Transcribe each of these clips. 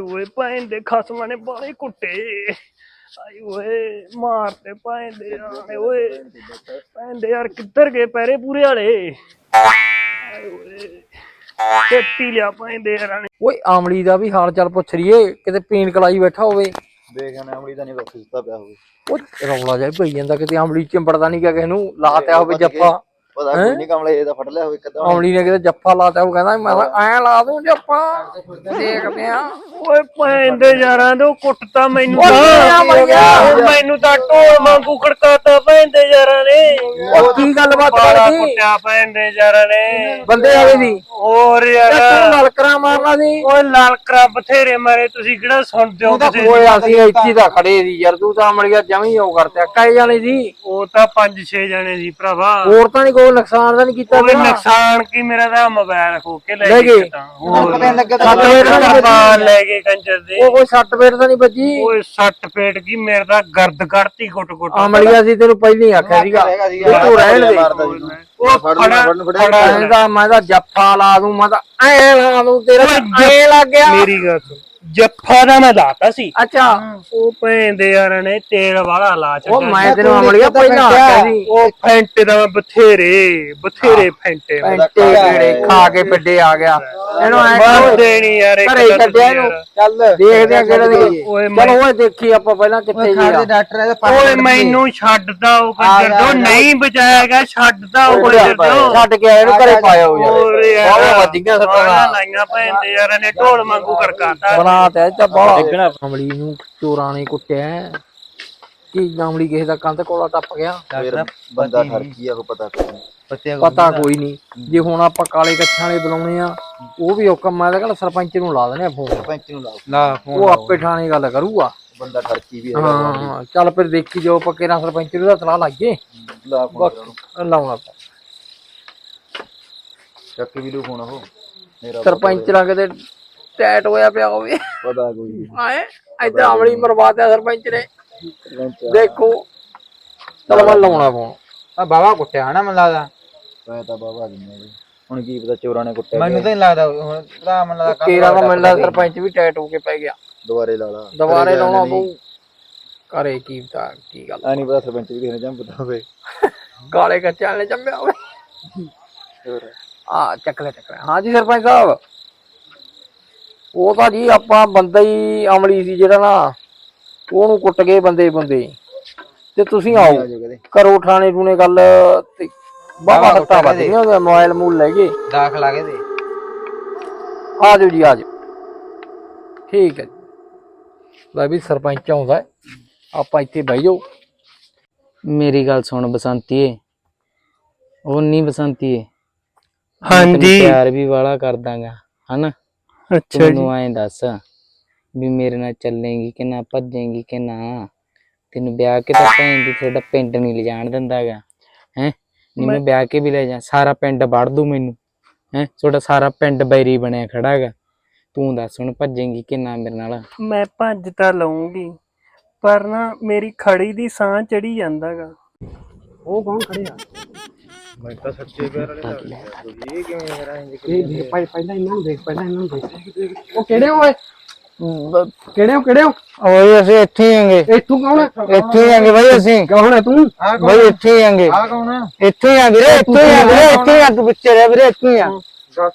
ਓਏ ਭੈਣ ਦੇ ਖਸਮਾਂ ਨੇ ਬਾਲੇ ਕੁੱਟੇ। ਆਈ ਓਏ ਮਾਰ ਤੇ ਭੈਣ ਦੇ ਆਣੇ ਓਏ। ਭੈਣ ਦੇ ਯਾਰ ਕਿੱਧਰ ਗਏ ਪੈਰੇ ਪੂਰੇ ਵਾਲੇ? ਓਏ ਟੱਟੀ ਲਿਆ ਭੈਣ ਦੇ ਯਾਰਾਂ ਨੇ। ਓਏ ਆਮਲੀ ਦਾ ਵੀ ਹਾਲ ਚਾਲ ਪੁੱਛ ਲਈਏ ਕਿਤੇ ਪੀਣ ਕਲਾਈ ਬੈਠਾ ਹੋਵੇ। ਦੇਖਣਾ ਅਮਲੀ ਤਾਂ ਨਹੀਂ ਰੱਖ ਦਿੱਤਾ ਪਿਆ ਹੋਵੇ। ਉਹ ਰੌਲਾ ਜਿਹਾ ਹੀ ਪਈ ਜਾਂਦਾ ਕਿਤੇ ਆਮਲੀ ਚਿੰਬੜਦਾ ਨਹੀਂ ਗਿਆ ਕਿਸੇ ਨੂੰ ਲਾਤਿਆ ਹੋਵੇ ਜੱਫਾ। ਪਤਾ ਕੋਈ ਨਹੀਂ ਕਮਲੇ ਇਹਦਾ ਫੜ ਲਿਆ ਹੋਵੇ ਕਦਾਂ ਆਮਲੀ ਨੇ ਕਿਤੇ ਜੱਫਾ ਲਾਤਿਆ ਉਹ ਕਹਿੰਦਾ ਮੈਂ ਤਾਂ ਐਂ ਲਾ ਦੂੰ ਜੱਫਾ। ਦੇਖਦੇ ਆ। ਓਏ ਭੈਣ ਦੇ ਯਾਰਾਂ ਦੇ ਉਹ ਕੁੱਟਤਾ ਮੈਨੂੰ ਤਾਂ। ਗਿਆ। ਮੈਨੂੰ ਤਾਂ ਢੋਲ ਵਾਂਗੂ ਖੜਕਾਤਾ ਭੈਣ ਦੇ ਯਾਰਾਂ ਨੇ। ਉਹ ਕੀ ਗੱਲਬਾਤ ਬਾਲਾ ਕਰਦੀ ਕੁੱਟਿਆ ਭੈਣ ਦੇ ਯਾਰਾਂ ਨੇ। ਬੰਦੇ ਆਵੇ ਦੀ। ਹੋਰ ਯਾਰ। ਤੂੰ ਨਲਕਰਾ ਮਾਰਨਾ ਸੀ? ਓਏ ਲਾਲਕਰਾ ਬਥੇਰੇ ਮਾਰੇ ਤੁਸੀਂ ਕਿਹੜਾ ਸੁਣਦੇ ਹੋ ਦੀ? ਓਏ ਅਸੀਂ ਇੱਥੇ ਤਾਂ ਖੜੇ ਸੀ ਯਾਰ ਤੂੰ ਤਾਂ ਆਮਲੀਆ ਜਮੀ ਉਹ ਕਰਤਿਆ ਕਾਏ ਜਾਣੇ ਸੀ। ਉਹ ਤਾਂ 5-6 ਜਣੇ ਸੀ ਭਰਾਵਾ। ਹੋਰ ਤਾਂ ਨਹੀਂ ਕੋਈ ਨੁਕਸਾਨ ਤਾਂ ਨਹੀਂ ਕੀਤਾ ਤੇਰਾ? ਨੁਕਸਾਨ ਕੀ ਮੇਰਾ ਤਾਂ ਮੋਬਾਈਲ ਖੋ ਕੇ ਲੈ ਲੈ ਗਏ ਗਏ? ਤਾਂ। ਹੋਰ ਸੱਟ ਫੇਟ ਤਾਂ ਨਹੀਂ ਵੱਜੀ ਲੈ ਗਏ ਕੰਜਰ ਦੇ। ਉਹ ਕੋਈ ਸੱਟ ਫੇਟ ਤਾਂ ਨਹੀਂ ਵੱਜੀ ਓਏ ਸੱਟ ਫੇਟ ਕੀ ਮੇਰੇ ਤਾਂ ਗਰਦ ਕੱਢਤੀ ਗੁੱਟ ਗੁੱਟ ਆਮਲੀਆ ਸੀ ਤੈਨੂੰ ਪਹਿਲਾਂ ਹੀ ਆਖਿਆ ਸੀਗਾ। ਵੀ ਤੂੰ ਰਹਿਣ ਦੇ। ਉਹ ਫੜਾ ਫੜਨ ਫੜਿਆ ਫੜਾ ਮੈਂ ਤਾਂ ਮੈਂ ਤਾਂ ਜੱਫਾ ਲਾ ਦੂੰ ਮੈਂ ਤਾਂ ਐ ਲਾ ਦੂੰ ਤੇਰਾ ਤਾਂ ਐ ਲੱਗ ਗਿਆ। ਮੇਰੀ ਗੱਲ ਸੁਣ। ਜੱਫਾ ਦਾ ਮੈਂ ਲਾਤਾ ਸੀ। ਅੱਛਾ। ਉਹ ਭੈਣ ਦੇ ਯਾਰ ਨੇ ਤੇਲ ਵਾਲਾ ਲਾ ਉਹ ਛੱਡਿਆ ਮੈਂ ਤੈਨੂੰ ਅਮਲੀਆ ਪਹਿਲਾਂ ਆਖਿਆ ਸੀ। ਉਹ ਫੈਂਟੇ ਦਾ ਮੈਂ ਬਥੇਰੇ ਬਥੇਰੇ ਫੈਂਟੇ ਪੈਂਟੇ ਕਿਹੜੇ ਖਾ ਕੇ ਵੱਡੇ ਆ ਗਿਆ। ਇਹਨੂੰ ਐ ਮਾਰ ਦੇਣੀ ਯਾਰ ਇੱਕ ਘਰੇ ਛੱਡਿਆ ਇਹਨੂੰ। ਚੱਲ। ਦੇਖਦੇ ਆ ਕਿਹੜੇ ਦੀ ਓਏ ਚਲੋ ਓਏ ਦੇਖੀ ਆਪਾਂ ਪਹਿਲਾਂ ਕਿੱਥੇ ਜੀ ਆ। ਡਾਕਟਰ ਇਹਦੇ ਓਏ ਮੈਨੂੰ ਛੱਡਦਾ ਉਹ ਕੰਜਰ ਤੋਂ। ਨਹੀਂ ਬਚਾਇਆ ਗਿਆ ਛੱਡਦਾ ਉਹ ਕੰਜਰ ਤੋਂ। ਛੱਡ ਕੇ ਆਇਆ ਇਹਨੂੰ ਘਰੇ ਪਾਇਆ ਹੋ ਯਾਰ ਬਹੁਤ ਸੱਟਾਂ। ਲਾਈਆਂ ਭੈਣ ਦੇ ਯਾਰ ਨੇ ਢੋਲ ਵਾਂਗੂ ਖੜਕਾਤਾ। ਤੇ ਇਹ ਤਾਂ ਬਾਹਲਾ ਅਮਲੀ ਨੂੰ ਚੋਰਾਂ ਨੇ ਕੁੱਟਿਆ ਹੈ। ਕੀ ਅਮਲੀ ਕਿਸੇ ਦਾ ਕੰਧ ਕੋਲਾ ਟੱਪ ਗਿਆ? ਫਿਰ ਬੰਦਾ ਠਰਕੀ ਆ ਕੋ ਪਤਾ ਨਹੀਂ। ਪਤਾ ਕੋਈ ਨਹੀਂ। ਜੇ ਹੁਣ ਆਪਾਂ ਕਾਲੇ ਕੱਛਾਂ ਵਾਲੇ ਬੁਲਾਉਣੇ ਆ ਉਹ ਵੀ ਔਕਾ ਮੈਂ ਤਾਂ ਕਹਿੰਦਾ ਸਰਪੰਚ ਨੂੰ ਲਾ ਦਨੇ ਆ ਫੋਨ ਸਰਪੰਚ ਨੂੰ ਲਾਓ। ਲਾ ਉਹ ਆਪੇ ਠਾਣੇ ਗੱਲ ਕਰੂਗਾ। ਬੰਦਾ ਠਰਕੀ ਵੀ ਹੈਗਾ। ਹਾਂ ਚੱਲ ਫਿਰ ਦੇਖੀ ਜਾਓ ਪੱਕੇ ਨਾਲ ਸਰਪੰਚ ਨੂੰ ਦਾ ਤਲਾ ਲਾਈਏ। ਲਾ ਫੋਨ ਲਾਉਣਾ ਤਾਂ। ਚੱਕ ਵੀ ਲੂ ਫੋਨ ਉਹ। ਮੇਰਾ ਸਰਪੰਚ ਨਾਲ ਕਿਤੇ ਟੈਟ ਹੋਇਆ ਪਿਆ ਹੋਵੇ ਪਤਾ ਕੋਈ ਨਹੀਂ ਆਏ ਇੱਧਰ ਅਮਲੀ ਮਰਵਾਤਿਆ ਸਰਪੰਚ ਨੇ। ਸਰਪੰਚ ਦੇਖੋ। ਚਲ ਮੈਂ ਲਾਉਣਾ ਫੋਨ ਆ ਬਾਬਾ ਕੁੱਟਿਆ ਹਨਾ ਮੈਨੂੰ ਲੱਗਦਾ। ਪੈ ਤਾਂ ਬਾਬਾ ਦਿੰਦੇ ਜੀ ਹੁਣ ਕੀ ਪਤਾ ਚੋਰਾਂ ਨੇ ਕੁੱਟਿਆ ਮੈਨੂੰ ਤਾਂ ਨਹੀਂ ਲੱਗਦਾ ਹੁਣ ਤਾਂ ਮੈਨੂੰ ਲੱਗਦਾ ਕੇਰਾ ਦਾ ਮੈਨੂੰ ਲੱਗਦਾ ਸਰਪੰਚ ਵੀ ਟੈਟ ਹੋ ਕੇ ਪੈ ਗਿਆ। ਦੁਬਾਰੇ ਲਾ ਲਾ। ਦੁਬਾਰੇ ਲਾਉਣਾ ਪਊ। ਕਰੇ ਕੀ ਪਤਾ ਕੀ ਗੱਲ। ਆ ਨਹੀਂ ਪਤਾ ਸਰਪੰਚ ਵੀ ਕਿਸੇ ਨੇ ਜੰਮ ਪਤਾ ਹੋਵੇ। ਕਾਲੇ ਕੱਚਿਆਂ ਨੇ ਜੰਮਿਆ ਹੋਵੇ। ਹੋਰ। ਆ ਚੱਕ ਲੈ ਚੱਕ ਲੈ। ਹਾਂ ਜੀ ਸਰਪੰਚ ਸਾਹਿਬ। ਉਹ ਤਾਂ ਜੀ ਆਪਾਂ ਬੰਦਾ ਹੀ ਅਮਲੀ ਸੀ ਜਿਹੜਾ ਨਾ ਉਹਨੂੰ ਕੁੱਟ ਗਏ ਬੰਦੇ ਬੰਦੇ। ਤੇ ਤੁਸੀਂ ਆਓ ਕਰੋ ਠਾਣੇ ਠੂਣੇ ਗੱਲ ਤੇ ਬਾਬਾ ਸੱਟਾ ਵੱਜ ਗਈਆਂ ਉਹਦਾ ਮੋਬਾਈਲ ਮੂਲ ਲੈ ਗਏ। ਦਾਖਲ ਆ ਗਏ ਦੇ। ਆ ਜਾਓ ਜੀ ਆ ਜਾਓ। ਠੀਕ ਹੈ ਜੀ। ਲੈ ਵੀ ਸਰਪੰਚ ਆਉਂਦਾ ਹੈ। ਆਪਾਂ ਇੱਥੇ ਬਹਿ ਜਾਓ। ਮੇਰੀ ਗੱਲ ਸੁਣ ਬਸੰਤੀਏ। ਉਹ ਨਹੀਂ ਬਸੰਤੀਏ ਹਾਂਜੀ। ਪਿਆਰ ਵੀ ਵਾਲਾ ਕਰਦਾਗਾ ਹਨਾ? ਤੂੰ ਅੱਛਾ ਜੀ। ਮੈਨੂੰ ਐਂ ਦੱਸ ਵੀ ਮੇਰੇ ਨਾਲ ਚੱਲੇਂਗੀ ਕਿ ਨਾ ਭੱਜੇਂਗੀ ਕਿ ਨਾ? ਤੈਨੂੰ ਵਿਆਹ ਕੇ ਤਾਂ ਭੈਣ ਦੀ ਤੁਹਾਡਾ ਪਿੰਡ ਨਹੀਂ ਲਿਜਾਣ ਦਿੰਦਾਗਾ ਹੈ? ਨਹੀਂ ਮੈਂ ਵਿਆਹ ਕੇ ਵੀ ਲੈ ਜਾ ਸਾਰਾ ਪਿੰਡ ਵੜ ਦੂ ਮੈਨੂੰ। ਹੈ? ਤੁਹਾਡਾ ਸਾਰਾ ਪਿੰਡ ਬੈਰੀ ਬਣਿਆ ਖੜਾਗਾ ਤੂੰ ਦੱਸ ਹੁਣ ਭੱਜੇਂਗੀ ਕਿ ਨਾ ਮੇਰੇ ਨਾਲ? ਮੈਂ ਭੱਜ ਤਾਂ ਲਊਂਗੀ ਪਰ ਨਾ ਮੇਰੀ ਖੜੀ ਦੀ ਸਾਹ ਚੜੀ ਜਾਂਦਾਗਾ ਉਹ ਕੌਣ ਖੜਿਆ ਮੈਂ ਤਾਂ ਸੱਚੇ ਪਿਆਰ ਵਾਲੇ ਲੱਗਦੇ ਆ ਤੁਸੀਂ ਇਹ ਕਿਵੇਂ ਮੇਰਾ ਇੰਜ ਇਹ ਦੇਖ ਪਹਿ- ਪਹਿਲਾਂ ਇਹਨਾਂ ਨੂੰ ਦੇਖ ਪਹਿਲਾਂ ਇਹਨਾਂ ਨੂੰ ਦੇਖ। ਉਹ ਕਿਹੜੇ ਹੋਏ ਕਿਹੜੇ ਹੋ ਕਿਹੜੇ ਹੋ? ਓਏ ਅਸੀਂ ਇੱਥੇ ਹੀ ਆਂਗੇ। ਇੱਥੋਂ ਕੌਣ ਹੈ? ਇੱਥੇ ਹੀ ਆਂਗੇ ਬਾਈ ਅਸੀਂ। ਕੌਣ ਹੈ ਤੂੰ? ਬਾਈ ਇੱਥੇ ਹੀ ਆਂਗੇ। ਆ ਕੌਣ ਆ ਇੱਥੇ ਹੀ ਆ ਵੀਰੇ ਇੱਥੇ ਹੀ ਆ ਵੀਰੇ ਇੱਥੇ ਹੀ ਆ ਤੂੰ ਪਿੱਛੇ ਰਹਿ ਵੀਰੇ ਇੱਥੇ ਹੀ ਆ।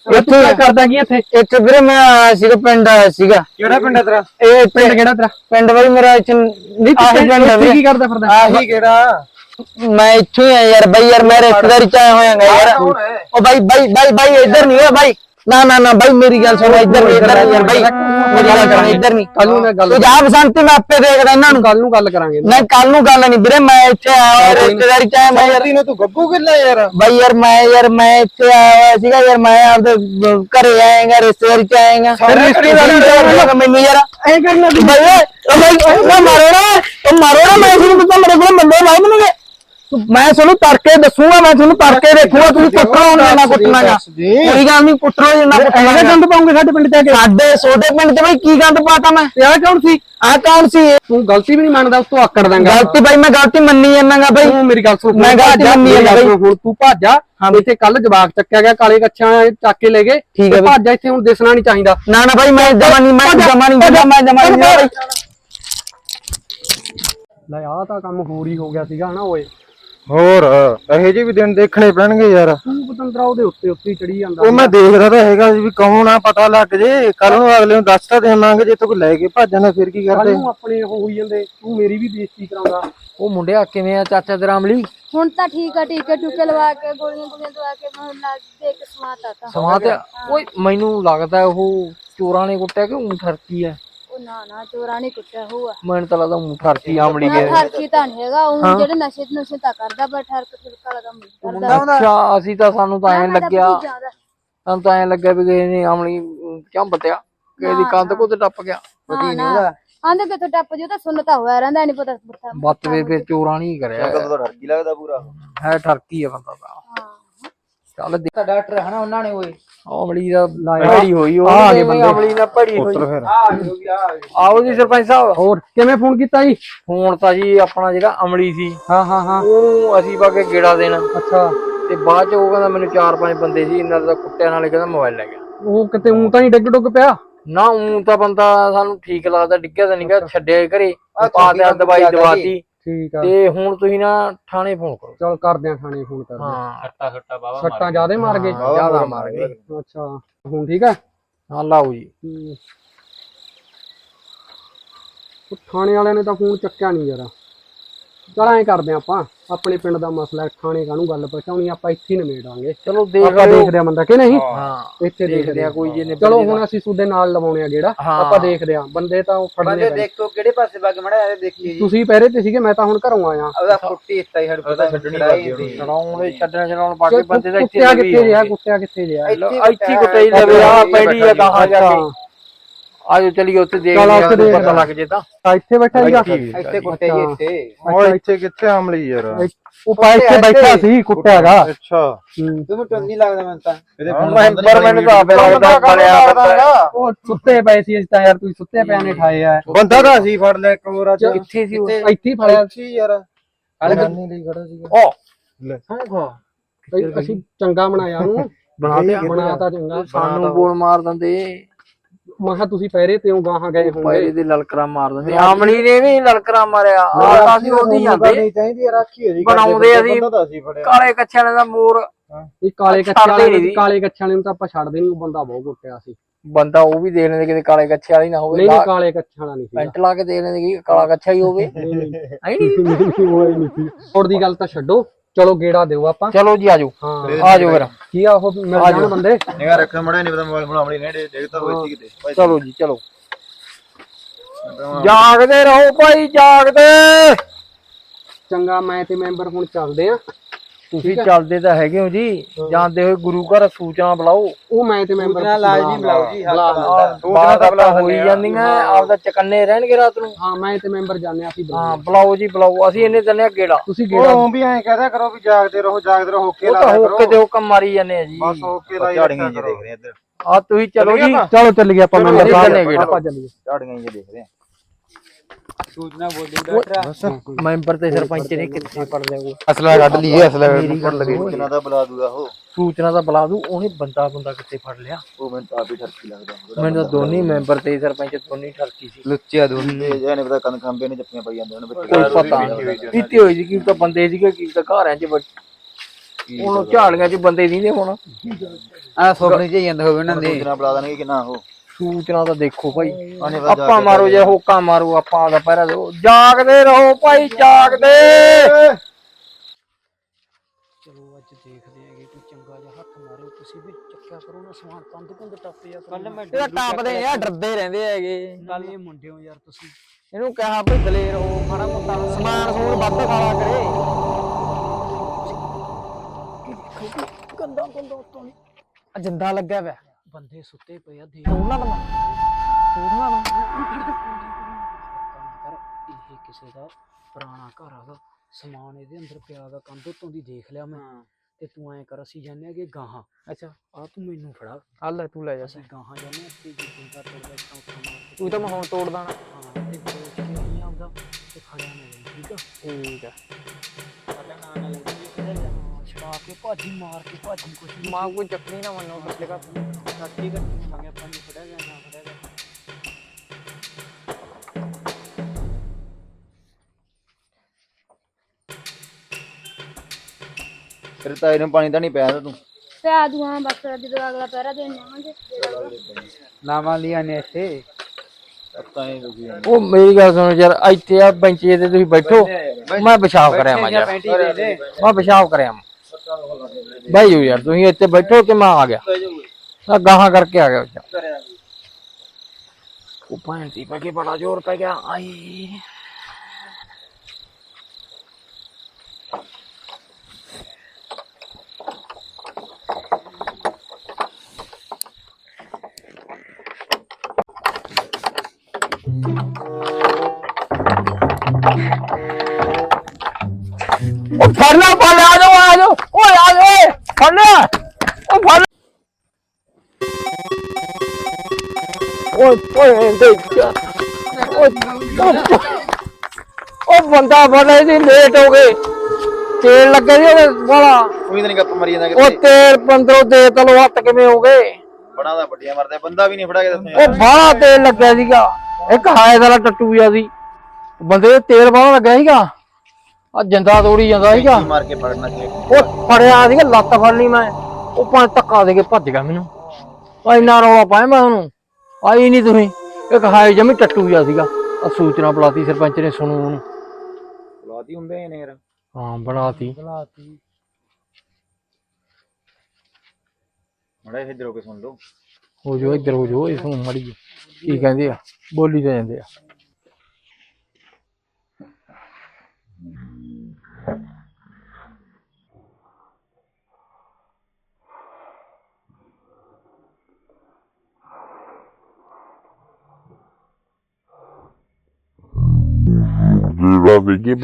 ਇੱਥੇ ਕੀ ਕਰਦਾ ਕੀ ਇੱਥੇ? ਇੱਥੇ ਵੀਰੇ ਮੈਂ ਆਇਆ ਸੀਗਾ ਪਿੰਡ ਆਇਆ ਸੀਗਾ। ਕਿਹੜਾ ਪਿੰਡ ਹੈ ਤੇਰਾ? ਇਹ ਪਿੰਡ ਕਿਹੜਾ ਤੇਰਾ? ਪਿੰਡ ਬਾਈ ਮੇਰਾ ਇੱਥੇ ਨਹੀਂ ਪਿੰਡ ਕੀ ਕਰਦਾ ਫਿਰਦਾ? ਆਹੀ ਕਿਹੜਾ? ਮੈਂ ਇੱਥੇ ਆ ਯਾਰ ਬਾਈ ਯਾਰ ਮੈਂ ਰਿਸ਼ਤੇਦਾਰੀ ਚ ਆਇਆ ਹੋਇਆਗਾ ਯਾਰ। ਉਹ ਬਾਈ ਬਾਈ ਬਾਈ ਬਾਈ ਇੱਧਰ ਨਹੀਂ ਆ ਬਾਈ। ਨਾ ਨਾ ਨਾ ਬਾਈ ਮੇਰੀ ਗੱਲ ਸੁਣ ਇੱਧਰ ਨਹੀਂ ਇੱਧਰ ਯਾਰ ਬਾਈ। ਮੇਰੀ ਗੱਲ ਸੁਣ ਇੱਧਰ ਨਹੀਂ। ਕੱਲ ਨੂੰ ਮੈਂ ਗੱਲ ਤੂੰ ਜਾ ਬਸੰਤੀ ਮੈਂ ਆਪੇ ਦੇਖਦਾ ਇਹਨਾਂ ਨੂੰ। ਕੱਲ ਨੂੰ ਗੱਲ ਕਰਾਂਗੇ। ਨਹੀਂ ਕੱਲ ਨੂੰ ਗੱਲ ਨਹੀਂ ਵੀਰੇ ਮੈਂ ਇੱਥੇ ਆਇਆ ਹੋਇਆ ਰਿਸ਼ਤੇਦਾਰੀ ਚ ਆਇਆ ਮੈਂ ਯਾਰ। ਤੂੰ ਗੱਗੂ ਕਿੱਲਾ ਯਾਰ? ਬਾਈ ਯਾਰ ਮੈਂ ਯਾਰ ਮੈਂ ਇੱਥੇ ਆਇਆ ਹੋਇਆ ਸੀਗਾ ਯਾਰ ਮੈਂ ਆਪਦੇ ਘਰੇ ਆਏਗਾ ਰਿਸ਼ਤੇਦਾਰੀ ਚ ਆਏਗਾ। ਰਿਸ਼ਤੇਦਾਰੀ ਚ ਮੈਨੂੰ ਯਾਰ। ਐ ਕਰਨਾ ਬਾਈ ਨਾ ਮਾਰੋ ਨਾ ਉਹ ਮਾਰੋ ਨਾ ਮੈਂ ਤੁਹਾਨੂੰ ਪਤਾ ਮੇਰੇ ਕੋਲ ਬੰਦੇ ਲਾਏ ਮੈਨੂੰ ਮੈਂ ਤੁਹਾਨੂੰ ਤੜਕੇ ਦੱਸੂਗਾ ਮੈਂ ਤੁਹਾਨੂੰ ਤੜਕੇ ਦੇਖੂਗਾ ਤੁਸੀਂ ਕੁੱਟਣਾ ਉਹਨਾਂ ਨਾਲ ਕੁੱਟਣਾ ਗਾ। ਕੋਈ ਗੱਲ ਨਹੀਂ ਕੁੱਟਣਾ ਜਿੰਨਾ ਕੁੱਟਣਾ ਗੰਦ ਪਾਉਂਗੇ ਸਾਡੇ ਪਿੰਡ ਤੇ ਸਾਡੇ ਛੋਟੇ ਪਿੰਡ ਤੇ ਬਈ ਕੀ ਗੰਦ ਪਾਤਾ ਮੈਂ? ਯਾਰ ਕੌਣ ਸੀ? ਆ ਕੌਣ ਸੀ ਤੂੰ ਗਲਤੀ ਵੀ ਨਹੀਂ ਮੰਨਦਾ ਉਸ ਤੋਂ ਆਕੜ ਦਾਂਗਾ। ਗਲਤੀ ਬਾਈ ਮੈਂ ਗਲਤੀ ਮੰਨੀ ਜਾਂਦਾਗਾ ਬਾਈ। ਤੂੰ ਮੇਰੀ ਗੱਲ ਸੁਣ ਮੈਂ ਗਲਤੀ ਮੰਨੀ ਜਾਂਦਾ ਬਾਈ। ਹੁਣ ਤੂੰ ਭੱਜਾ ਇੱਥੇ ਕੱਲ ਜਵਾਕ ਚੱਕਿਆ ਗਿਆ ਕਾਲੇ ਕੱਛਾਂ ਚੱਕ ਕੇ ਲੈ ਗਏ। ਠੀਕ ਹੈ ਭੱਜਾ ਇੱਥੇ ਹੁਣ ਦਿਸਣਾ ਨਹੀਂ ਚਾਹੀਦਾ। ਨਾ ਨਾ ਬਾਈ ਮੈਂ ਜਮਾ ਨਹੀਂ ਮੈਂ ਜਮਾ ਨਹੀਂ ਮੈਂ ਜਮਾ ਨਹੀਂ ਲੈ ਆ ਤਾਂ ਕੰਮ ਹੋਰ ਹੀ ਹੋ ਗਿਆ ਸੀਗਾ ਹਨਾ ਓਏ। ਹੋਰ ਇਹੋ ਜਿਹੇ ਵੀ ਦਿਨ ਦੇਖਣੇ ਪੈਣਗੇ ਯਾਰ। ਤੂੰ ਪਤੰਦਰਾ ਉਹਦੇ ਉੱਤੇ ਉੱਤੇ ਹੀ ਚੜੀ ਜਾਂਦਾ। ਉਹ ਮੈਂ ਦੇਖਦਾ ਤਾਂ ਹੈਗਾ ਵੀ ਕੌਣ ਆ ਪਤਾ ਲੱਗ ਜੇ। ਕੱਲ ਨੂੰ ਅਗਲੇ ਨੂੰ ਦੱਸ ਤਾਂ ਦੇਵਾਂਗੇ ਜੇ ਤੂੰ ਕੋਈ ਲੈ ਕੇ ਭੱਜਣਾ ਫਿਰ ਕੀ ਕਰਦੇ? ਨੂੰ ਆਪਣੇ ਉਹ ਹੋਈ ਜਾਂਦੇ ਤੂੰ ਮੇਰੀ ਵੀ ਬੇਇੱਜ਼ਤੀ ਕਰਾਉਂਦਾ। ਉਹ ਮੁੰਡਿਆ ਕਿਵੇਂ ਆ ਚਾਚਾ ਤੇਰਾ ਅਮਲੀ ਹੁਣ ਤਾਂ ਠੀਕ ਆ ਟੀਕੇ ਟੂਕੇ ਲਵਾ ਕੇ ਗੋਲੀਆਂ ਗੋਲੀਆਂ ਦਵਾ ਕੇ ਮੈਂ ਲੱਗ ਦੇ ਕੇ ਸਮਾਤ ਆਤਾ ਸਮਾਂ ਤੇ ਓਏ ਮੈਨੂੰ ਲੱਗਦਾ ਉਹ ਚੋਰਾਂ ਨੇ ਕੁੱਟਿਆ ਕਿ ਊਂ ਠਰਕੀ ਆ। ਉਹ ਨਾ ਨਾ ਚੋਰਾਂ ਨੇ ਕੁੱਟਿਆ ਹੋਊਗਾ। ਮੈਨੂੰ ਤਾਂ ਲੱਗਦਾ ਊਂ ਠਰਕੀ ਅਮਲੀ ਨਾ ਠਰਕੀ ਤਾਂ ਨਹੀਂ ਹੈਗਾ ਉਹ ਜਿਹੜੇ ਨਸ਼ੇ ਨੁਸ਼ੇ ਤਾਂ ਕਰਦਾ ਪਰ ਠਰਕ ਠਰਕਾ ਵਾਲਾ ਕੰਮ ਨਹੀਂ ਕਰਦਾ। ਅੱਛਾ ਅਸੀਂ ਤਾਂ ਸਾਨੂੰ ਤਾਂ ਐਂ ਮੈਂ ਤਾਂ ਲੱਗਿਆ। ਬਹੁਤ ਜ਼ਿਆਦਾ। ਸਾਨੂੰ ਤਾਂ ਐਂ ਲੱਗਿਆ ਵੀ ਕਿਸੇ ਨੇ ਅਮਲੀ ਚੰਬਤਿਆ ਕਿਸੇ ਦੀ ਕੰਧ ਕੋਤੇ ਟੱਪ ਗਿਆ। ਹਾਂ ਨਾ। ਆਂਦੇ ਕਿਥੋਂ ਟੱਪ ਜੂ ਤਾਂ ਸੁਣਤਾ ਹੋਇਆ ਰਹਿੰਦਾ ਨਹੀਂ ਪਤਾ ਪਤਾ ਬੱਤ ਵੇ ਫੇ ਚੋਰਾਂ ਨਹੀਂ ਕਰਿਆ। ਤਾਂ ਲੱਗਦਾ ਪੂਰਾ। ਹੈ ਠਰਕੀ ਆ ਬੰਦਾ ਤਾਂ। ਹਾਂ। ਚੱਲ ਦੇ। ਤਾਂ ਡਾਕਟਰ ਹਨਾ ਉਹਨਾਂ ਨੇ ਓਏ। ਅਮਲੀ ਦਾ ਭੜੀ ਹੋਈ ਉਹ। ਅਮਲੀ ਨਾਲ ਭੜੀ ਹੋਈ। ਪੁੱਤਰ ਫਿਰ। ਆਓ ਜੀ ਸਰਪੰਚ ਸਾਹਿਬ। ਹੋਰ ਕਿਵੇਂ ਫੋਨ ਕੀਤਾ ਜੀ? ਫੋਨ ਤਾਂ ਜੀ ਆਪਣਾ ਜਿਹੜਾ ਅਮਲੀ ਸੀ। ਹਾਂ ਹਾਂ ਹਾਂ। ਉਹ ਅਸੀਂ ਪਾ ਕੇ ਗੇੜਾ ਦੇਣਾ। ਅੱਛਾ। ਤੇ ਬਾਅਦ ਚ ਉਹ ਕਹਿੰਦਾ ਮੈਨੂੰ ਚਾਰ ਪੰਜ ਬੰਦੇ ਸੀ ਇਹਨਾਂ ਦਾ ਕੁੱਟਿਆਂ ਨਾਲੇ ਕਹਿੰਦਾ ਮੋਬਾਈਲ ਲੈ ਗਿਆ। ਉਹ ਕਿਤੇ ਉਂ ਤਾਂ ਨਹੀਂ ਡਿੱਗ ਡੁੱਗ ਪਿਆ? ਨਾ ਉਹ ਤਾਂ ਬੰਦਾ ਸਾਨੂੰ ਠੀਕ ਲੱਗਦਾ ਡਿੱਗਿਆ ਤਾਂ ਨਹੀਂਗਾ ਛੱਡਿਆ ਹੀ ਘਰੇ ਪਾ ਤੇ ਦਵਾਈ ਦਵਾਤੀ ਠੀਕ ਆ। ਤੇ ਹੁਣ ਤੁਸੀਂ ਨਾ ਥਾਣੇ ਫੋਨ ਕਰੋ। ਚਲ ਕਰਦੇ ਆ ਥਾਣੇ ਫੋਨ ਕਰਦੇ ਹਾਂ ਸੱਟਾ ਸੱਟਾ ਬਾਵਾ ਸੱਟਾਂ ਜ਼ਿਆਦੇ ਮਾਰ ਗਏ ਜ਼ਿਆਦਾ ਮਾਰ ਗਏ। ਅੱਛਾ ਹੁਣ ਠੀਕ ਆ? ਹਾਂ ਲਾਓ ਜੀ। ਥਾਣੇ ਵਾਲਿਆਂ ਨੇ ਤਾਂ ਫੋਨ ਚੱਕਿਆ ਨਹੀਂ ਯਾਰ ਚਲ ਐਂ ਕਰਦੇ ਆਪਾਂ ਆਪਣੇ ਪਿੰਡ ਦਾ ਮਸਲਾ ਹੈ, ਥਾਣੇ ਕਾਹਨੂੰ ਗੱਲ ਪਹੁੰਚਾਉਣੀ ਆਪਾਂ ਇੱਥੇ ਹੀ ਨਿਬੇੜਾਂਗੇ। ਚਲੋ ਦੇਖ ਆਪਾਂ ਲਿਓ। ਦੇਖਦੇ ਆ ਬੰਦਾ ਕਿ ਨਹੀਂ? ਹਾਂ। ਇੱਥੇ ਦੇਖਦੇ ਆ ਕੋਈ ਜੇ ਨੇ ਚਲੋ ਹੁਣ ਅਸੀਂ ਤੁਹਾਡੇ ਨਾਲ ਲਵਾਉਣੇ ਆ ਗੇੜਾ ਹਾਂ। ਆਪਾਂ ਦੇਖਦੇ ਆ ਬੰਦੇ ਤਾਂ ਉਹ ਫੜਨੇ ਬੰਦੇ ਪੈਣੇ। ਦੇਖੋ ਕਿਹੜੇ ਪਾਸੇ ਵਗ ਮੜਾ ਇਹ ਦੇਖੀਏ ਜੀ। ਤੁਸੀਂ ਪਹਿਰੇ ਤੇ ਸੀਗੇ ਮੈਂ ਤਾਂ ਹੁਣ ਘਰੋਂ ਆਇਆ। ਉਹਦਾ ਫੁੱਟੀ ਹਿੱਸਾ ਹੀ ਹੜ ਪਤਾ ਛੱਡਣੀ ਲੱਗੀ ਹੋਣੀ। ਛਡਾਉਣੇ ਛੱਡਣ ਛਡਾਉਣ ਬਾਕੀ ਬੰਦੇ ਦਾ ਇੱਥੇ ਕੁੱਤਿਆ ਕਿੱਥੇ ਰਿਹਾ ਕੁੱਤਿਆ ਕਿੱਥੇ ਰਿਹਾ? ਇੱਥੇ ਹੀ। ਕੁੱਟੇ ਲਵੇ ਆ ਪਹਿਲੀ ਆ ਗਾਹਾਂ ਜਾ ਕੇ ਆਜੋ ਚਲੀਏ ਉੱਥੇ ਦੇਖ ਚਲੋ ਉੱਥੇ ਲਿਆ ਪਤਾ ਲਿਆ। ਲੱਗ ਜੇ ਤਾਂ। ਤਾਂ ਇੱਥੇ ਬੈਠਾ ਸੀਗਾ ਇੱਥੇ ਕੁੱਤੇ ਜੀ ਇੱਥੇ। ਉਹ ਇੱਥੇ ਕਿੱਥੇ ਅਮਲੀ ਯਾਰ? ਉਹ ਪਾ ਇੱਥੇ ਬੈਠਾ ਸੀ ਕੁੱਤਿਆ ਹੈਗਾ। ਅੱਛਾ। ਤੈਨੂੰ ਟੰਗੀ ਲੱਗਦਾ ਮੈਨੂੰ ਤਾਂ। ਇਹਦੇ ਮੈਂਬਰ ਮੈਨੂੰ ਤਾਂ ਆਪੇ ਲੱਗਦਾ ਬੰਦਾ ਉਹ ਸੁੱਤੇ ਪਏ ਸੀ ਅਸੀਂ ਤਾਂ ਯਾਰ ਤੁਸੀਂ ਸੁੱਤੇ ਪਿਆ ਨੇ ਠਾਏ ਆ। ਬੰਦਾ ਤਾਂ ਅਸੀਂ ਫੜ ਲਿਆ ਇੱਕ ਹੋਰ ਅੱਜ। ਕਿੱਥੇ ਸੀ ਉਹ। ਇੱਥੇ ਹੀ ਫੜਿਆ ਇੱਥੇ ਹੀ ਯਾਰ। ਜਨਾਨੀ ਲਈ ਖੜਾ ਸੀਗਾ। ਉਹ ਲੈ। ਅਸੀਂ- ਅਸੀਂ ਚੰਗਾ ਬਣਾਇਆ ਉਹਨੂੰ। ਬਣਾ ਦਿਆ ਬਣਾਇਆ ਤਾਂ ਚੰਗਾ। ਸਾਨੂੰ ਗੋਲ ਮਾਰ ਦਿੰਦੇ। ਮੈਂ ਕਿਹਾ ਤੁਸੀਂ ਪਹਿਰੇ ਤੇ ਗਾਹਾਂ ਗਏ ਪੈਰੇ ਹੋਣਗੇ। ਦੇ ਲਲਕਰਾ ਮਾਰ ਦਿੰਦੇ। ਆਮਲੀ ਨੇ ਵੀ ਲਲਕਰਾ ਮਾਰਿਆ। ਆ ਅਸੀਂ ਉਹਦੀ ਜਾਂਦੇ। ਨਹੀਂ ਚਾਹੀਦੀ ਰਾਖੀ ਹੋਈ ਬਣਾਉਂਦੇ ਅਸੀਂ ਕਾਲੇ ਕੱਛਿਆਂ ਦਾ ਮੋਰ। ਇਹ ਕਾਲੇ ਕੱਛੇ ਛੱਡਦੇ ਵਾਲੇ ਨੀ। ਕਾਲੇ ਕੱਛੇ ਵਾਲੇ ਨੂੰ ਤਾਂ ਆਪਾਂ ਛੱਡਦੇ ਨਹੀਂ ਉਹ ਬੰਦਾ ਬਹੁਤ ਕੁੱਟਿਆ ਸੀ। ਬੰਦਾ ਉਹ ਵੀ ਦੇਖ ਲੈਂਦੇ ਕਿਤੇ ਕਾਲੇ ਕੱਛੇ ਵਾਲੀ ਨਾ ਹੋਵੇ। ਨਹੀਂ ਨਹੀਂ ਕਾਲੇ ਕੱਛੇ ਵਾਲਾ ਨਹੀਂ ਸੀ ਪੈਂਟ ਲਾ ਕੇ ਦੇਖ ਲੈਂਦੇ ਕਿ ਕਾਲਾ ਕੱਛਾ ਹੀ ਹੋਵੇ। ਨਹੀਂ ਨਹੀਂ। ਹੈ ਨਹੀਂ। ਉਹ ਹੀ ਨਹੀਂ ਸੀ। ਦੀ ਗੱਲ ਤਾਂ ਛੱਡੋ। ਚਲੋ ਗੇੜਾ ਦਿਓ ਆਪਾਂ। ਚਲੋ ਜੀ ਆਜੋ। ਹਾਂ। ਆਜੋ ਫਿਰ। ਕੀ ਆ ਉਹ ਮਿਲ ਜਾਣ ਬੰਦੇ? ਨਿਗਾ ਰੱਖਣ ਮੜਾ ਨਹੀਂ ਪਤਾ ਮੋਬਾਈਲ ਅਮਲੀ ਨੇ ਦੇਖਦਾ ਹੋਈ ਸੀ ਕਿਤੇ ਚਲੋ ਜੀ ਚਲੋ। ਜਾਗਦੇ ਰਹੋ ਭਾਈ ਜਾਗਦੇ। ਚੰਗਾ ਮੈਂ ਤੇ ਮੈਂਬਰ ਹੁਣ ਚੱਲਦੇ ਆ। ਤੁਸੀਂ ਚੱਲਦੇ ਤਾਂ ਹੈਗੇ ਹੋ ਜੀ ਜਾਂਦੇ ਹੋਏ ਗੁਰੂ ਘਰ ਸੂਚਨਾ ਬੁਲਾਓ। ਉਹ ਮੈਂ ਤੇ ਮੈਂਬਰ ਸੂਚਨਾ ਬੁਲਾਓ ਜੀ ਹੱਕ ਬੁਲਾ ਬਣਦਾ। ਬਾਤ ਤਾਂ ਹੋਈ ਜਾਂਦੀਆਂ ਆਪਦਾ ਚਕੰਨੇ ਰਹਿਣਗੇ ਰਾਤ ਨੂੰ। ਹਾਂ ਮੈਂ ਤੇ ਮੈਂਬਰ ਜਾਂਦੇ ਆ ਅਸੀਂ ਹਾਂ ਬੁਲਾਓ ਜੀ ਬੁਲਾਓ। ਅਸੀਂ ਇਹਨੇ ਦਿੰਨੇ ਆ ਗੇੜਾ। ਤੁਸੀਂ ਗੇੜਾ ਉਹ ਵੀ ਐਂ ਕਹਦਾ ਕਰੋ ਵੀ ਜਾਗਦੇ ਰਹੋ ਜਾਗਦੇ ਰਹੋ ਹੋਕੇ ਲਾ ਕਰੋ। ਕੇ ਤੇ ਹੁਕਮ ਮਾਰੀ ਜਾਂਦੇ ਆ ਜੀ। ਬਸ ਹੋਕੇ ਲਾਈ ਝਾੜੀਆਂ ਜੀ ਦੇਖ ਰਹੇ ਇੱਧਰ। ਆ ਤੁਸੀਂ ਚਲੋ ਜੀ। ਚਲੋ ਚੱਲ ਗਿਆ ਆਪਾਂ। ਮੈਂਬਰ ਜੀ, ਸਾਹਿਬ। ਆਪਾਂ ਚੱਲੀਏ। ਝਾੜੀਆਂ ਜੀ ਦੇਖ ਰਹੇ ਸੂਚਨਾ ਬੋਲੀ ਡਾਕਟਰ ਮੈਂਬਰ ਤੇ ਸਰਪੰਚ ਨੇ ਕਿੱਥੇ ਪੜ ਲਿਆ ਉਹ ਅਸਲਾ ਕੱਢ ਲਈਏ ਅਸਲਾ ਮੇਰੀ ਗੱਲ ਸੁਣੋ। ਸੂਚਨਾ ਦਾ ਬੁਲਾ ਦੂਗਾ ਉਹ ਸੂਚਨਾ ਦਾ ਬੁਲਾ ਦੂ ਉਹਨੇ ਬੰਦਾ ਬੰਦਾ ਕਿੱਥੇ ਫੜ ਲਿਆ ਉਹ ਮੈਨੂੰ ਤਾਂ ਆਪ ਹੀ ਠਰਕੀ ਲੱਗਦਾ ਮੈਨੂੰ ਤਾਂ ਦੋਨੇ ਮੈਂਬਰ ਤੇ ਸਰਪੰਚ ਦੋਨੇ ਠਰਕੀ ਸੀ ਲੁੱਚਿਆ ਦੋਨੇ ਜਿਹਨੇ ਪਤਾ ਕੰਨ ਖੰਬੇ ਨੇ ਜੱਪੀਆਂ ਪਾਈ ਜਾਂਦੇ ਉਹਨੇ ਕੋਈ ਪਤਾ ਨਹੀਂ ਪੀਤੀ ਹੋਈ ਸੀ ਕਿ ਤਾਂ ਬੰਦੇ ਸੀਗੇ ਕੀ ਤਾਂ ਘਰਾਂ 'ਚ ਹੁਣ ਝਾੜੀਆਂ 'ਚ ਬੰਦੇ ਨਹੀਂ ਨੇ ਹੁਣ ਆ ਸੁਪਨੇ ਚ ਜਾਂਦਾ ਹੋਵੇ ਉਹਨਾਂ ਦੇ ਸੂਚਨਾ ਬੁਲਾ ਦੇਣਗੇ ਕਿ ਨਾ ਉਹ ਸੂਚਨਾ ਤਾਂ ਦੇਖੋ ਭਾਈ। ਆਪਾਂ ਮਾਰੋ ਜੇ ਹੋਕਾ ਮਾਰੋ ਆਪਾਂ ਆਦਾ ਪਹਿਰਾ ਦਿਓ ਜਾਗਦੇ ਰਹੋ ਭਾਈ ਜਾਗਦੇ। ਚਲੋ ਅੱਜ ਦੇਖਦੇ ਹੈਗੇ ਕੋਈ ਚੰਗਾ ਜਿਹਾ ਹੱਥ ਮਾਰਿਓ ਤੁਸੀਂ ਵੀ ਚੱਕਿਆ ਕਰੋ ਨਾ ਸਮਾਨ ਕੰਧ ਕੰਧ ਟੱਪ ਜਾ ਕੱਲ ਮੈਂ ਇਹਦਾ ਟੱਪਦੇ ਆ ਡਰਦੇ ਰਹਿੰਦੇ ਹੈਗੇ। ਗੱਲ ਇਹ ਮੁੰਡਿਓ ਯਾਰ ਤੁਸੀਂ। ਇਹਨੂੰ ਕਿਹਾ ਵੀ ਦਲੇਰ ਹੋ ਮਾੜਾ ਮੋਟਾ ਸਮਾਨ ਸਮੂਨ ਵੱਧ ਖਾਲਾ ਕਰੇ। ਗੰਦਾ ਉਤੋਂ ਆ ਜਿੰਦਾ ਲੱਗਿਆ ਵਾ ਬੰਦੇ ਸੁੱਤੇ ਪਏ ਆ ਦੇਖ। ਉਹਨਾਂ ਦਾ ਉਹਨਾਂ ਨੂੰ। ਕਰ ਇਹ ਕਿਸੇ ਦਾ ਪੁਰਾਣਾ ਘਰ ਆਗਾ ਸਮਾਨ ਇਹਦੇ ਅੰਦਰ ਪਿਆ ਗਾ ਕੰਧ ਉੱਤੋਂ ਦੀ ਦੇਖ ਲਿਆ ਮੈਂ। ਤੇ ਤੂੰ ਐਂ ਕਰ ਅਸੀਂ ਜਾਂਦੇ ਆਗੇ ਗਾਹਾਂ। ਅੱਛਾ। ਆ ਤੂੰ ਮੈਨੂੰ ਫੜਾ। ਆ ਲੈ ਤੂੰ ਲੈ ਜਾ। ਅਸੀਂ ਗਾਹਾਂ ਜਾਂਦੇ ਆ ਤੇ ਜੇ ਬੰਦਾ ਤੋੜਦਾ ਇੱਥੋਂ ਉੱਥੋਂ ਮਾਰ ਕੇ ਤੂੰ ਤਾਂ ਮੈਂ ਹੁਣ ਤੋੜ ਦਾਣਾ ਹਾਂ ਤੇ ਕੇ ਆਈ ਆਉਂਦਾ ਤੇ ਖੜਿਆ ਨਾ ਜਾਈਂ, ਠੀਕ ਆ? ਠੀਕ ਆ। ਛੜਾ ਕੇ ਭਾਜੀ ਮਾਰ ਕੇ ਭਾਜੀ ਕੁਛ ਨੀ ਮਾਂ ਕੋਈ ਚੱਕਰੀ ਨਾ ਮੰਨੋ ਪਿਛਲੇ ਕਾ ਕੱਟੀ ਕੱਟੀ ਮੰਗੇ ਆਪਾਂ ਨੂੰ ਫੜਿਆ ਗਿਆ ਨਾ ਫੜਿਆ ਗਿਆ। ਫਿਰ ਤਾਏ ਨੂੰ ਪਾਣੀ ਤਾਂ ਨਹੀਂ ਪਿਆ ਤੂੰ। ਪਿਆ ਦੂਆਂ ਬਸ ਜਦੋਂ ਅਗਲਾ ਪਹਿਰਾ ਦੇਣ ਜਾਵਾਂਗੇ ਨਾਵਾਂ ਲਿਆ ਨੇ ਇੱਥੇ। ਤਾਂ ਇਹ ਰੁਕੀ ਜਾਂਦੇ ਉਹ ਮੇਰੀ ਗੱਲ ਸੁਣੋ ਯਾਰ ਇੱਥੇ ਆ ਬੈਂਚੇ ਤੇ ਤੁਸੀਂ ਬੈਠੋ। ਮੈਂ ਪਿਸ਼ਾਬ ਕਰਿਆ ਮਾ ਯਾਰ। ਮੈਂ ਪਿਸ਼ਾਬ ਕਰਿਆ ਮਾ। ਬਾਈ ਹੋ ਯਾਰ ਤੁਸੀਂ ਇੱਥੇ ਬੈਠੋ ਕਿ ਮੈਂ ਆ ਗਿਆ ਮੈਂ ਗਾਹਾਂ ਕਰਕੇ ਆ ਗਿਆ ਉੱਚਾ ਉਹ ਭੈਣ ਦੀ ਪੈ ਕੇ ਬੜਾ ਜ਼ੋਰ ਪੈ ਗਿਆ ਆਈ ਉਹ ਫੜ ਲੈ ਫੜ ਲੈ ਆ ਜਾਓ ਆ ਜਾਓ ਓਏ ਆ ਜਾਓ ਓਏ ਫੜ। ਲੈ ਉਹ ਫੜ। ਲੈ। ਓਏ ਓਏ ਦੇਖ ਓਏ ਓਏ, ਉਹ ਬੰਦਾ ਫੜਾ ਇਹਦੀ ਲੇਟ ਹੋ ਗਏ ਤੇਲ ਲੱਗਾ ਜੀ ਉਹਦੇ ਵਾਲਾ। ਕੋਈ ਤਾਂ ਨਹੀਂ ਗੱਪ ਮਰੀ ਜਾਂਦਾ ਉਹ ਕਿਤੇ। ਤੇਲ 15 ਦੇ ਤਲੋ ਹੱਥ ਕਿਵੇਂ ਹੋ ਗਏ? ਬੜਾ ਦਾ ਵੱਡੀਆਂ ਮਰਦੇ ਬੰਦਾ ਵੀ ਨਹੀਂ ਫੜਾ ਕੇ ਦੱਸੋ ਉਹ ਬਾਹਲਾ ਤੇਲ ਲੱਗਿਆ ਸੀਗਾ। ਇੱਕ ਹਾਇ ਦਾ ਟੱਟੂ ਜਿਹਾ ਸੀ। ਬੰਦੇ ਦੇ ਤੇਲ ਬਾਹਲਾ ਲੱਗਿਆ ਸੀਗਾ। ਆ ਜਿੰਦਾ ਤੋੜੀ ਜਾਂਦਾ ਸੀਗਾ। ਮਾਰ ਕੇ ਫੜਨਾ ਚਾਹੀਦਾ ਉਹ ਫੜਿਆ ਸੀਗਾ ਲੱਤ ਫੜ ਲਈ ਮੈਂ। ਉਹ ਪੰਜ ਧੱਕਾ ਦੇ ਕੇ ਭੱਜ ਗਿਆ ਮੈਨੂੰ। ਉਹ ਇੰਨਾ ਰੌਲਾ ਪਾਇਆ ਮੈਂ ਉਹਨੂੰ। ਆਈ ਨਹੀਂ ਤੁਸੀਂ। ਇੱਕ ਹਾਇ ਜਮੀ ਟੱਟੂ ਜਿਹਾ ਸੀਗਾ। ਆ ਸੂਚਨਾ ਬੁਲਾਤੀ ਸਰਪੰਚ ਨੇ ਸੁਣੂ ਉਹਨੂੰ। ਬੁਲਾਤੀ ਹੁੰਦੇ ਨੇ ਯਾਰ। ਹਾਂ ਬਣਾਤੀ ਮੜਾ ਇਧਰ ਹੋ ਕੇ ਸੁਣ ਲਓ। ਹੋ ਜੋ ਇੱਧਰ ਹੋ ਜੋ ਇਸ ਨੂੰ ਮੜੀ ਕੀ ਕਹਿੰਦੇ ਆ? ਬੋਲੀ ਤੇ ਜਾਂਦੇ ਆ। love me. Give